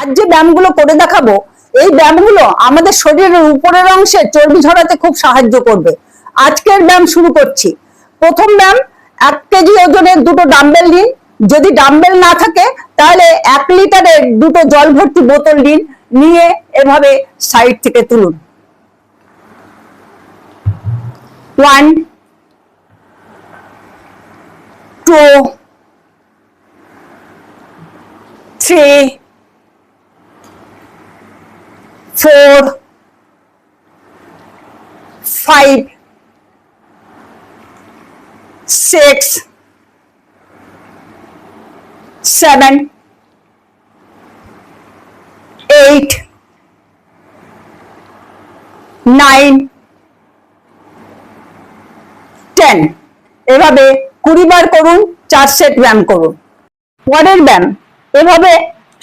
আজ যে ব্যায়ামগুলো করে দেখাবো, এই ব্যায়ামগুলো আমাদের শরীরের উপরের অংশে চর্বি ঝরাতে খুব সাহায্য করবে। আজকের ব্যায়াম শুরু করছি। প্রথম ব্যায়াম, এক কেজি ওজনের দুটো ডাম্বেল নিন। যদি ডাম্বেল না থাকে, তাহলে এক লিটারের দুটো জল ভর্তি বোতল নিন, নিয়ে এভাবে সাইড থেকে তুলুন। One two three four, five, six, seven, eight, nine, ten এভাবে কুড়ি বার করুন চার সেট ব্যায়াম করুন। পরের ব্যায়াম এভাবে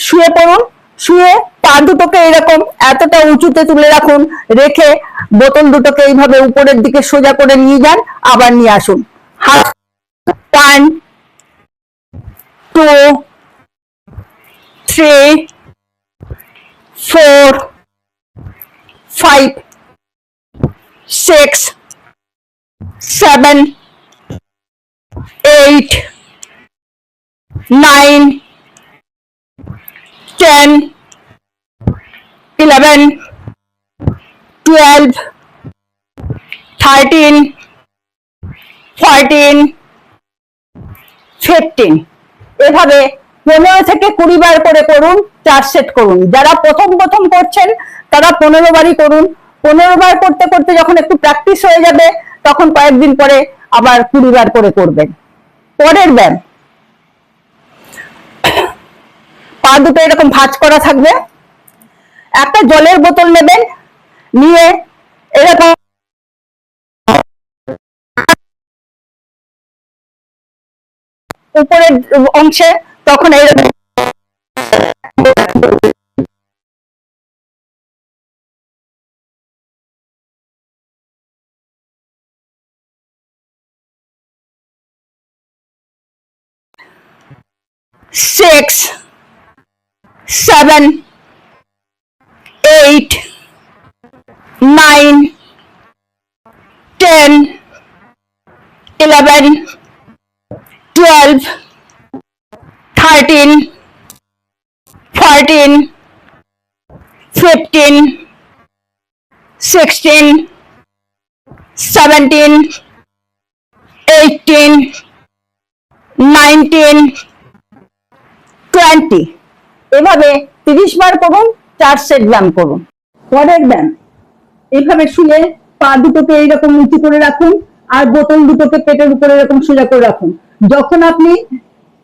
শুয়ে পড়ুন। শুয়ে পা দুটোকে এরকম এতটা উঁচুতে তুলে রাখুন, রেখে বোতল দুটোকে এইভাবে উপরের দিকে সোজা করে নিয়ে যান, আবার নিয়ে আসুন। হাত one, two, three, four, five, six, seven, eight, nine 11 12 13 14 15 এভাবে পনেরো থেকে কুড়ি বার করে করুন চার সেট করুন। যারা প্রথম প্রথম করছেন, তারা পনেরো বারই করুন। পনেরো বার করতে করতে যখন একটু প্র্যাকটিস হয়ে যাবে, তখন কয়েকদিন পরে আবার কুড়ি বার করে করবেন। পরের ব্যায়াম। পা দুটো এরকম ভাঁজ করা থাকবে। একটা জলের বোতল নেবেন নিয়ে এরকম উপরের অংশে তখন এরকম six, seven, eight, nine, ten, eleven, twelve, thirteen, fourteen, fifteen, sixteen, seventeen, eighteen, nineteen, twenty এভাবে তিরিশ বার করুন চার সেট ব্যায়াম করুন পরের ব্যায়াম। এইভাবে শুয়ে পা দুটোকে এইরকম উঁচু করে রাখুন, আর বোতল দুটোকে পেটের উপরে এরকম সোজা করে রাখুন। যখন আপনি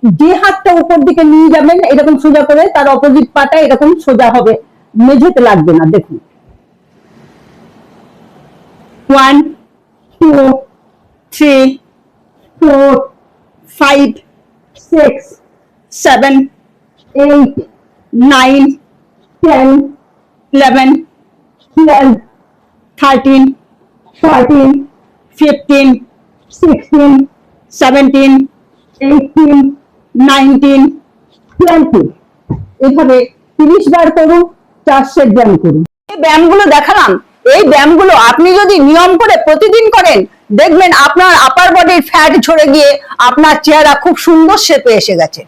যে হাতটা উপর দিকে নিয়ে যাবেন, এরকম সোজা করে তার অপোজিট পাটা এরকম সোজা হবে। মেঝেতে লাগবে না, দেখুন। One two three four five six seven eight nine 10, 11, 12, 13, 14, 15, 16, 17, 18, 19, 20 এভাবে 30 বার করুন চার সেট ব্যায়াম করুন। এই ব্যায়ামগুলো দেখালাম। এই ব্যায়ামগুলো আপনি যদি নিয়ম করে প্রতিদিন করেন দেখবেন আপনার আপার বডির ফ্যাট ঝরে গিয়ে আপনার চেহারা খুব সুন্দর শেপে এসে গেছে।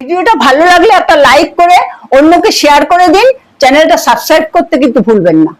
ভিডিওটা ভালো লাগলে একটা লাইক করে, অন্যকে শেয়ার করে দিন। চ্যানেলটা সাবস্ক্রাইব করতে কিন্তু ভুলবেন না।